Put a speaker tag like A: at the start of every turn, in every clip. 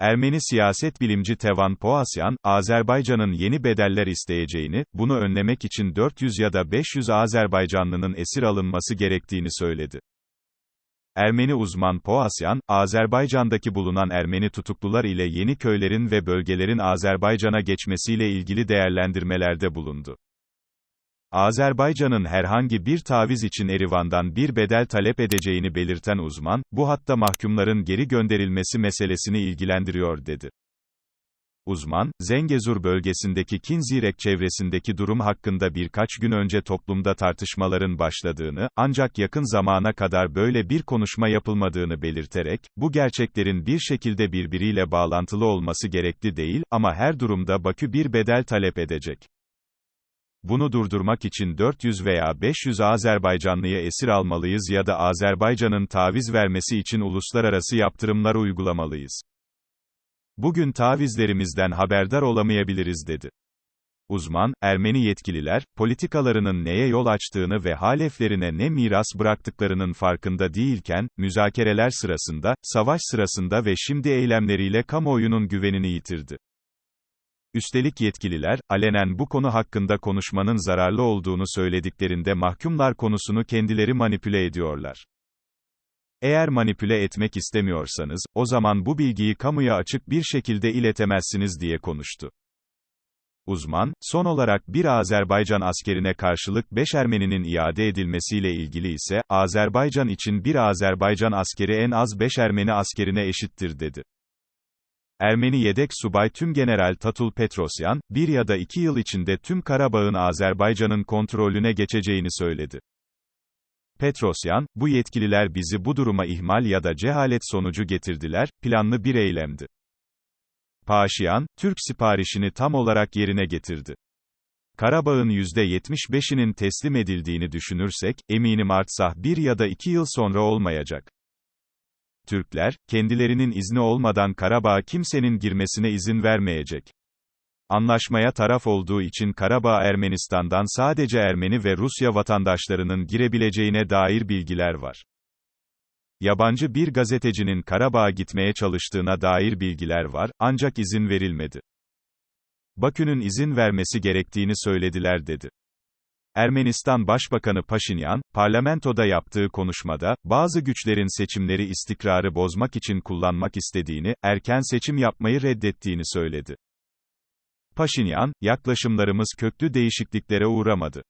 A: Ermeni siyaset bilimci Tevan Poasyan, Azerbaycan'ın yeni bedeller isteyeceğini, bunu önlemek için 400 ya da 500 Azerbaycanlının esir alınması gerektiğini söyledi. Ermeni uzman Poasyan, Azerbaycan'daki bulunan Ermeni tutuklular ile yeni köylerin ve bölgelerin Azerbaycan'a geçmesiyle ilgili değerlendirmelerde bulundu. Azerbaycan'ın herhangi bir taviz için Erivan'dan bir bedel talep edeceğini belirten uzman, bu hatta mahkumların geri gönderilmesi meselesini ilgilendiriyor dedi. Uzman, Zengezur bölgesindeki Kinzirek çevresindeki durum hakkında birkaç gün önce toplumda tartışmaların başladığını, ancak yakın zamana kadar böyle bir konuşma yapılmadığını belirterek, bu gerçeklerin bir şekilde birbiriyle bağlantılı olması gerekli değil, ama her durumda Bakü bir bedel talep edecek. Bunu durdurmak için 400 veya 500 Azerbaycanlıya esir almalıyız ya da Azerbaycan'ın taviz vermesi için uluslararası yaptırımlar uygulamalıyız. Bugün tavizlerimizden haberdar olamayabiliriz dedi. Uzman, Ermeni yetkililer, politikalarının neye yol açtığını ve haleflerine ne miras bıraktıklarının farkında değilken, müzakereler sırasında, savaş sırasında ve şimdi eylemleriyle kamuoyunun güvenini yitirdi. Üstelik yetkililer, alenen bu konu hakkında konuşmanın zararlı olduğunu söylediklerinde mahkumlar konusunu kendileri manipüle ediyorlar. Eğer manipüle etmek istemiyorsanız, o zaman bu bilgiyi kamuya açık bir şekilde iletemezsiniz diye konuştu. Uzman, son olarak bir Azerbaycan askerine karşılık 5 Ermeninin iade edilmesiyle ilgili ise, Azerbaycan için bir Azerbaycan askeri en az 5 Ermeni askerine eşittir dedi. Ermeni yedek subay Tümgeneral Tatul Petrosyan, bir ya da iki yıl içinde tüm Karabağ'ın Azerbaycan'ın kontrolüne geçeceğini söyledi. Petrosyan, bu yetkililer bizi bu duruma ihmal ya da cehalet sonucu getirdiler, planlı bir eylemdi. Paşiyan, Türk siparişini tam olarak yerine getirdi. Karabağ'ın %75'inin teslim edildiğini düşünürsek, eminim artsah bir ya da iki yıl sonra olmayacak. Türkler, kendilerinin izni olmadan Karabağ kimsenin girmesine izin vermeyecek. Anlaşmaya taraf olduğu için Karabağ Ermenistan'dan sadece Ermeni ve Rusya vatandaşlarının girebileceğine dair bilgiler var. Yabancı bir gazetecinin Karabağ'a gitmeye çalıştığına dair bilgiler var, ancak izin verilmedi. Bakü'nün izin vermesi gerektiğini söylediler dedi. Ermenistan Başbakanı Paşinyan, parlamentoda yaptığı konuşmada, bazı güçlerin seçimleri istikrarı bozmak için kullanmak istediğini, erken seçim yapmayı reddettiğini söyledi. Paşinyan, yaklaşımlarımız köklü değişikliklere uğramadı.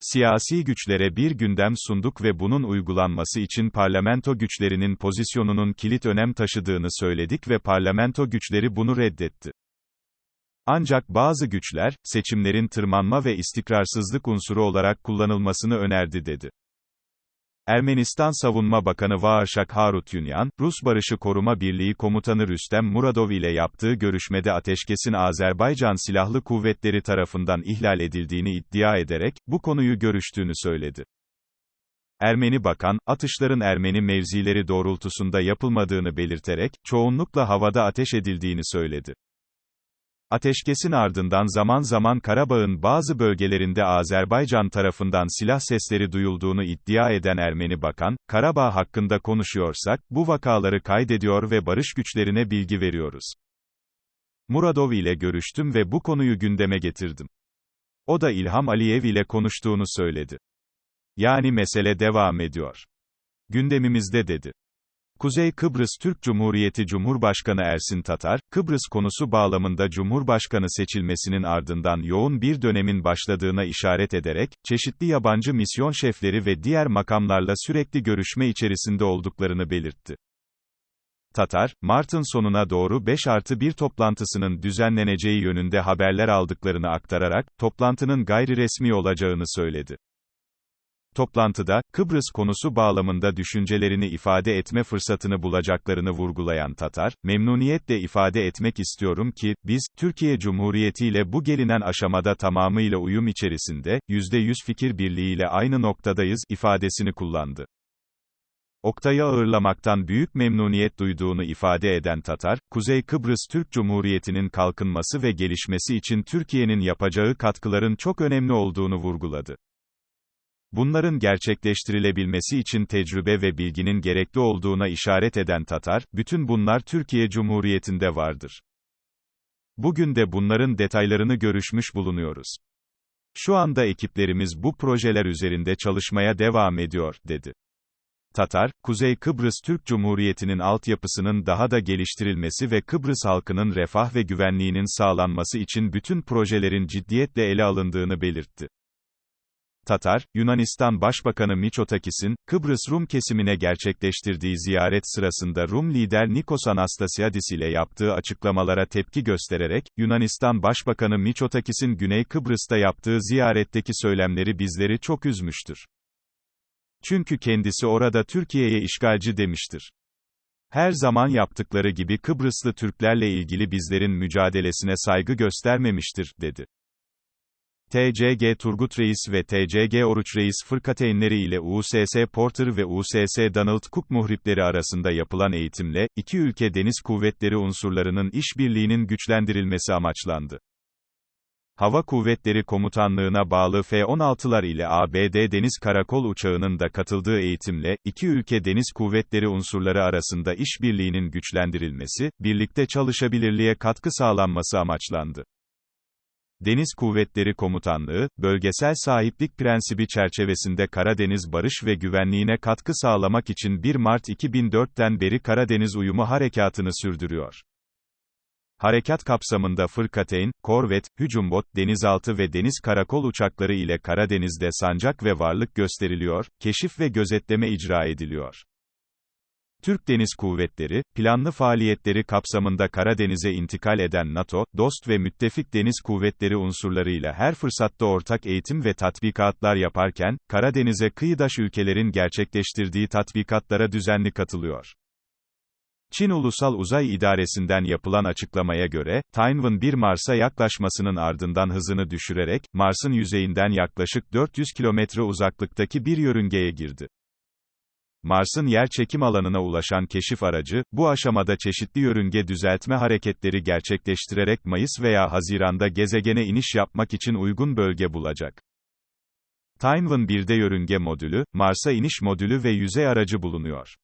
A: Siyasi güçlere bir gündem sunduk ve bunun uygulanması için parlamento güçlerinin pozisyonunun kilit önem taşıdığını söyledik ve parlamento güçleri bunu reddetti. Ancak bazı güçler, seçimlerin tırmanma ve istikrarsızlık unsuru olarak kullanılmasını önerdi dedi. Ermenistan Savunma Bakanı Vaarşak Harutyunyan, Rus Barışı Koruma Birliği Komutanı Rüstem Muradov ile yaptığı görüşmede ateşkesin Azerbaycan Silahlı Kuvvetleri tarafından ihlal edildiğini iddia ederek, bu konuyu görüştüğünü söyledi. Ermeni bakan, atışların Ermeni mevzileri doğrultusunda yapılmadığını belirterek, çoğunlukla havada ateş edildiğini söyledi. Ateşkesin ardından zaman zaman Karabağ'ın bazı bölgelerinde Azerbaycan tarafından silah sesleri duyulduğunu iddia eden Ermeni bakan, Karabağ hakkında konuşuyorsak, bu vakaları kaydediyor ve barış güçlerine bilgi veriyoruz. Muradov ile görüştüm ve bu konuyu gündeme getirdim. O da İlham Aliyev ile konuştuğunu söyledi. Yani mesele devam ediyor. Gündemimizde dedi. Kuzey Kıbrıs Türk Cumhuriyeti Cumhurbaşkanı Ersin Tatar, Kıbrıs konusu bağlamında Cumhurbaşkanı seçilmesinin ardından yoğun bir dönemin başladığına işaret ederek, çeşitli yabancı misyon şefleri ve diğer makamlarla sürekli görüşme içerisinde olduklarını belirtti. Tatar, Mart'ın sonuna doğru 5 artı 1 toplantısının düzenleneceği yönünde haberler aldıklarını aktararak, toplantının gayri resmi olacağını söyledi. Toplantıda, Kıbrıs konusu bağlamında düşüncelerini ifade etme fırsatını bulacaklarını vurgulayan Tatar, memnuniyetle ifade etmek istiyorum ki, biz, Türkiye Cumhuriyeti ile bu gelinen aşamada tamamıyla uyum içerisinde, %100 fikir birliğiyle aynı noktadayız, ifadesini kullandı. Oktay'ı ağırlamaktan büyük memnuniyet duyduğunu ifade eden Tatar, Kuzey Kıbrıs Türk Cumhuriyeti'nin kalkınması ve gelişmesi için Türkiye'nin yapacağı katkıların çok önemli olduğunu vurguladı. Bunların gerçekleştirilebilmesi için tecrübe ve bilginin gerekli olduğuna işaret eden Tatar, bütün bunlar Türkiye Cumhuriyeti'nde vardır. Bugün de bunların detaylarını görüşmüş bulunuyoruz. Şu anda ekiplerimiz bu projeler üzerinde çalışmaya devam ediyor, dedi. Tatar, Kuzey Kıbrıs Türk Cumhuriyeti'nin altyapısının daha da geliştirilmesi ve Kıbrıs halkının refah ve güvenliğinin sağlanması için bütün projelerin ciddiyetle ele alındığını belirtti. Tatar, Yunanistan Başbakanı Mitsotakis'in, Kıbrıs Rum kesimine gerçekleştirdiği ziyaret sırasında Rum lider Nikos Anastasiadis ile yaptığı açıklamalara tepki göstererek, Yunanistan Başbakanı Mitsotakis'in Güney Kıbrıs'ta yaptığı ziyaretteki söylemleri bizleri çok üzmüştür. Çünkü kendisi orada Türkiye'ye işgalci demiştir. Her zaman yaptıkları gibi Kıbrıslı Türklerle ilgili bizlerin mücadelesine saygı göstermemiştir, dedi. TCG Turgut Reis ve TCG Oruç Reis fırkateynleri ile USS Porter ve USS Donald Cook muhripleri arasında yapılan eğitimle, iki ülke deniz kuvvetleri unsurlarının işbirliğinin güçlendirilmesi amaçlandı. Hava Kuvvetleri Komutanlığına bağlı F-16'lar ile ABD Deniz Karakol Uçağı'nın da katıldığı eğitimle, iki ülke deniz kuvvetleri unsurları arasında işbirliğinin güçlendirilmesi, birlikte çalışabilirliğe katkı sağlanması amaçlandı. Deniz Kuvvetleri Komutanlığı, bölgesel sahiplik prensibi çerçevesinde Karadeniz barış ve güvenliğine katkı sağlamak için 1 Mart 2004'ten beri Karadeniz Uyumu Harekatı'nı sürdürüyor. Harekat kapsamında fırkateyn, korvet, hücumbot, denizaltı ve deniz karakol uçakları ile Karadeniz'de sancak ve varlık gösteriliyor, keşif ve gözetleme icra ediliyor. Türk Deniz Kuvvetleri, planlı faaliyetleri kapsamında Karadeniz'e intikal eden NATO, dost ve müttefik deniz kuvvetleri unsurlarıyla her fırsatta ortak eğitim ve tatbikatlar yaparken, Karadeniz'e kıyıdaş ülkelerin gerçekleştirdiği tatbikatlara düzenli katılıyor. Çin Ulusal Uzay İdaresi'nden yapılan açıklamaya göre, Tianwen 1 Mars'a yaklaşmasının ardından hızını düşürerek, Mars'ın yüzeyinden yaklaşık 400 kilometre uzaklıktaki bir yörüngeye girdi. Mars'ın yer çekim alanına ulaşan keşif aracı, bu aşamada çeşitli yörünge düzeltme hareketleri gerçekleştirerek Mayıs veya Haziran'da gezegene iniş yapmak için uygun bölge bulacak. Tianwen 1'de yörünge modülü, Mars'a iniş modülü ve yüzey aracı bulunuyor.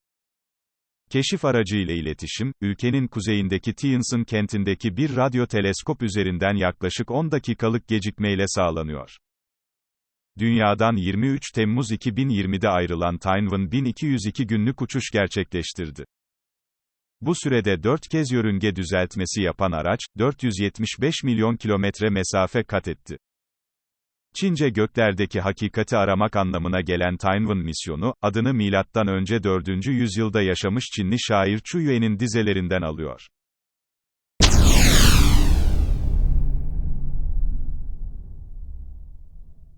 A: Keşif aracı ile iletişim, ülkenin kuzeyindeki Tianjin kentindeki bir radyo teleskop üzerinden yaklaşık 10 dakikalık gecikmeyle sağlanıyor. Dünyadan 23 Temmuz 2020'de ayrılan Tianwen 1202 günlük uçuş gerçekleştirdi. Bu sürede 4 kez yörünge düzeltmesi yapan araç, 475 milyon kilometre mesafe kat etti. Çince göklerdeki hakikati aramak anlamına gelen Tianwen misyonu, adını milattan önce 4. yüzyılda yaşamış Çinli şair Chu Yue'nin dizelerinden alıyor.